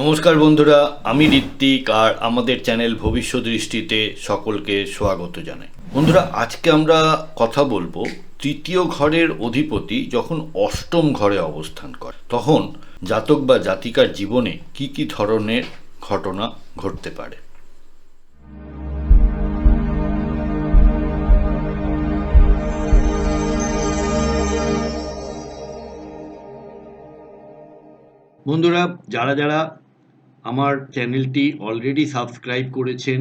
নমস্কার বন্ধুরা, আমি ঋত্বিক আর আমাদের চ্যানেল ভবিষ্যৎ দৃষ্টিতে সকলকে স্বাগত জানাই। বন্ধুরা, আজকে আমরা কথা বলব তৃতীয় ঘরের অধিপতি যখন অষ্টম ঘরে অবস্থান করে, তখন জাতক বা জাতিকার জীবনে কি কি ধরনের ঘটনা ঘটতে পারে? বন্ধুরা, যারা যারা আমার চ্যানেলটি অলরেডি সাবস্ক্রাইব করেছেন,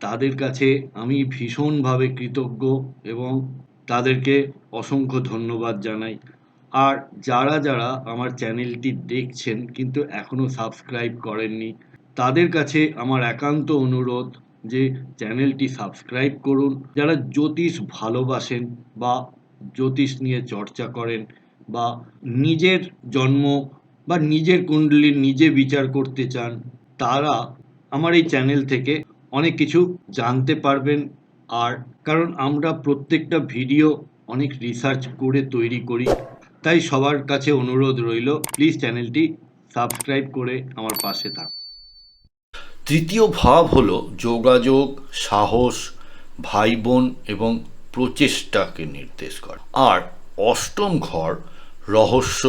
তাদের কাছে আমি ভীষণভাবে কৃতজ্ঞ এবং তাদেরকে অসংখ্য ধন্যবাদ জানাই। আর যারা যারা আমার চ্যানেলটি দেখছেন কিন্তু এখনও সাবস্ক্রাইব করেননি, তাদের কাছে আমার একান্ত অনুরোধ যে চ্যানেলটি সাবস্ক্রাইব করুন। যারা জ্যোতিষ ভালোবাসেন বা জ্যোতিষ নিয়ে চর্চা করেন বা নিজের জন্ম বা নিজের কুণ্ডলী নিজে বিচার করতে চান, তারা আমার এই চ্যানেল থেকে অনেক কিছু জানতে পারবেন। আর কারণ আমরা প্রত্যেকটা ভিডিও অনেক রিসার্চ করে তৈরি করি, তাই সবার কাছে অনুরোধ রইল প্লিজ চ্যানেলটি সাবস্ক্রাইব করে আমার পাশে থাক তৃতীয় ভাব হলো যোগাযোগ, সাহস ভাই বোন এবং প্রচেষ্টাকে নির্দেশ করে। আর অষ্টম ঘর, রহস্য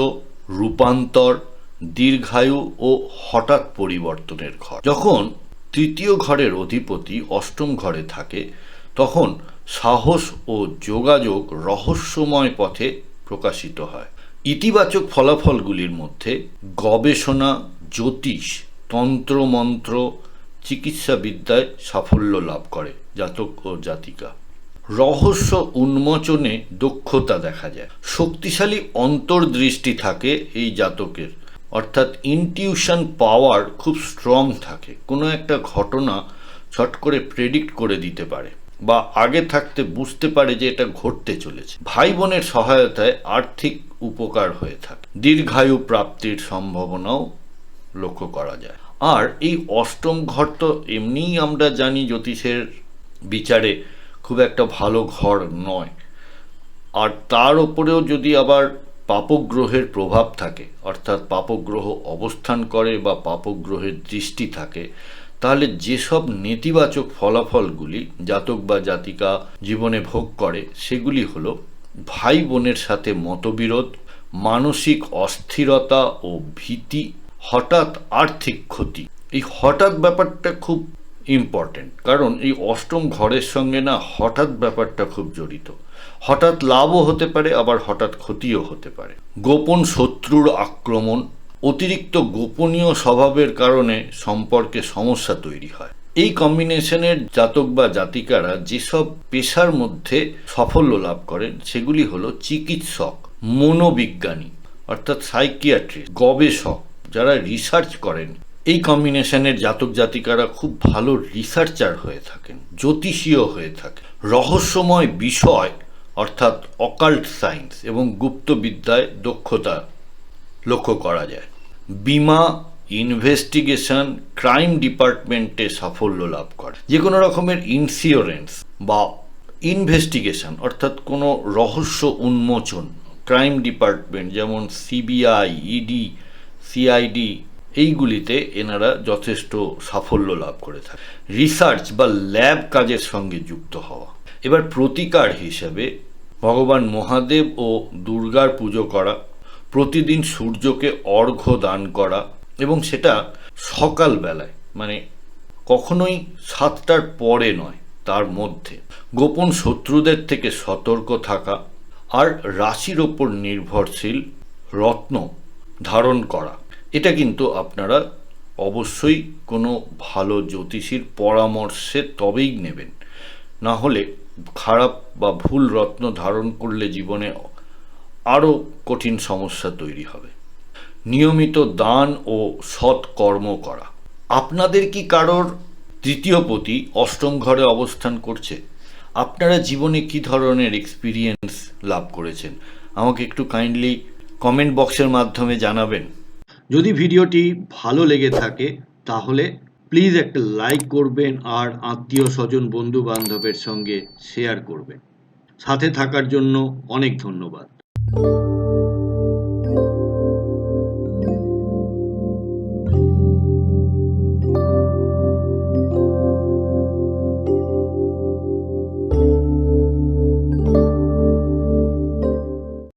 রূপান্তর, দীর্ঘায়ু ও হঠাৎ পরিবর্তনের ঘর। যখন তৃতীয় ঘরের অধিপতি অষ্টম ঘরে থাকে, তখন সাহস ও যোগাযোগ রহস্যময় পথে প্রকাশিত হয়। ইতিবাচক ফলাফলগুলির মধ্যে গবেষণা, জ্যোতিষ, তন্ত্রমন্ত্র, চিকিৎসাবিদ্যায় সাফল্য লাভ করে জাতক ও জাতিকা। রহস্য উন্মোচনে দক্ষতা দেখা যায়। শক্তিশালী অন্তর্দৃষ্টি থাকে এই জাতকের। অর্থাৎ ইনটিউশন পাওয়ার খুব স্ট্রং থাকে। কোনো একটা ঘটনা ছট করে প্রেডিক্ট করে দিতে পারে বা আগে থাকতে বুঝতে পারে যে এটা ঘটতে চলেছে। ভাই বোনের সহায়তায় আর্থিক উপকার হয়ে থাকে। দীর্ঘায়ু প্রাপ্তির সম্ভাবনাও লক্ষ্য করা যায়। আর এই অষ্টম ঘর তো এমনিই আমরা জানি জ্যোতিষের বিচারে খুব একটা ভালো ঘর নয়। আর তার ওপরেও যদি আবার পাপগ্রহের প্রভাব থাকে, অর্থাৎ পাপগ্রহ অবস্থান করে বা পাপগ্রহের দৃষ্টি থাকে, তাহলে যেসব নেতিবাচক ফলাফলগুলি জাতক বা জাতিকা জীবনে ভোগ করে, সেগুলি হলো ভাই বোনের সাথে মতবিরোধ, মানসিক অস্থিরতা ও ভীতি, হঠাৎ আর্থিক ক্ষতি। এই হঠাৎ ব্যাপারটা খুব ইম্পর্টেন্ট কারণ এই অষ্টম ঘরের সঙ্গে না হঠাৎ ব্যাপারটা খুব জড়িত। হঠাৎ লাভও হতে পারে, আবার হঠাৎ ক্ষতিও হতে পারে। গোপন শত্রুর আক্রমণ অতিরিক্ত গোপনীয় স্বভাবের কারণে সম্পর্কে সমস্যা তৈরি হয়। এই কম্বিনেশনের জাতক বা জাতিকারা যেসব পেশার মধ্যে সাফল্য লাভ করেন, সেগুলি হলো চিকিৎসক, মনোবিজ্ঞানী, অর্থাৎ সাইকিয়াট্রিস্ট, গবেষক, যারা রিসার্চ করেন। এই কম্বিনেশনের জাতক জাতিকারা খুব ভালো রিসার্চার হয়ে থাকেন জ্যোতিষীয় হয়ে থাকে রহস্যময় বিষয়, অর্থাৎ অকাল্ট সায়েন্স এবং গুপ্তবিদ্যায় দক্ষতা লক্ষ্য করা যায়। বিমা ইনভেস্টিগেশন ক্রাইম ডিপার্টমেন্টে সাফল্য লাভ করে। যে কোনো রকমের ইন্স্যুরেন্স বা ইনভেস্টিগেশন অর্থাৎ কোনো রহস্য উন্মোচন ক্রাইম ডিপার্টমেন্ট যেমন সিবিআই ইডি সিআইডি এইগুলিতে এনারা যথেষ্ট সাফল্য লাভ করে থাকে। রিসার্চ বা ল্যাব কাজের সঙ্গে যুক্ত হওয়া। এবার প্রতিকার হিসেবে ভগবান মহাদেব ও দুর্গার পুজো করা, প্রতিদিন সূর্যকে অর্ঘ্য দান করা এবং সেটা সকালবেলায় মানে কখনোই সাতটার পরে নয়, তার মধ্যে। গোপন শত্রুদের থেকে সতর্ক থাকা আর রাশির ওপর নির্ভরশীল রত্ন ধারণ করা। এটা কিন্তু আপনারা অবশ্যই কোনো ভালো জ্যোতিষীর পরামর্শে তবেই নেবেন। না হলে খারাপ বা ভুল রত্ন ধারণ করলে জীবনে আরও কঠিন সমস্যা তৈরি হবে। নিয়মিত দান ও সৎ কর্ম করা। আপনাদের কি কারোর তৃতীয় পতি অষ্টম ঘরে অবস্থান করছে? আপনারা জীবনে কি ধরনের এক্সপিরিয়েন্স লাভ করেছেন? আমাকে একটু কাইন্ডলি কমেন্ট বক্সের মাধ্যমে জানাবেন। যদি ভিডিওটি ভালো লেগে থাকে, তাহলে প্লিজ একটা লাইক করবেন আর আত্মীয় স্বজন বন্ধু বান্ধবের সঙ্গে শেয়ার করবেন। সাথে থাকার জন্য অনেক ধন্যবাদ।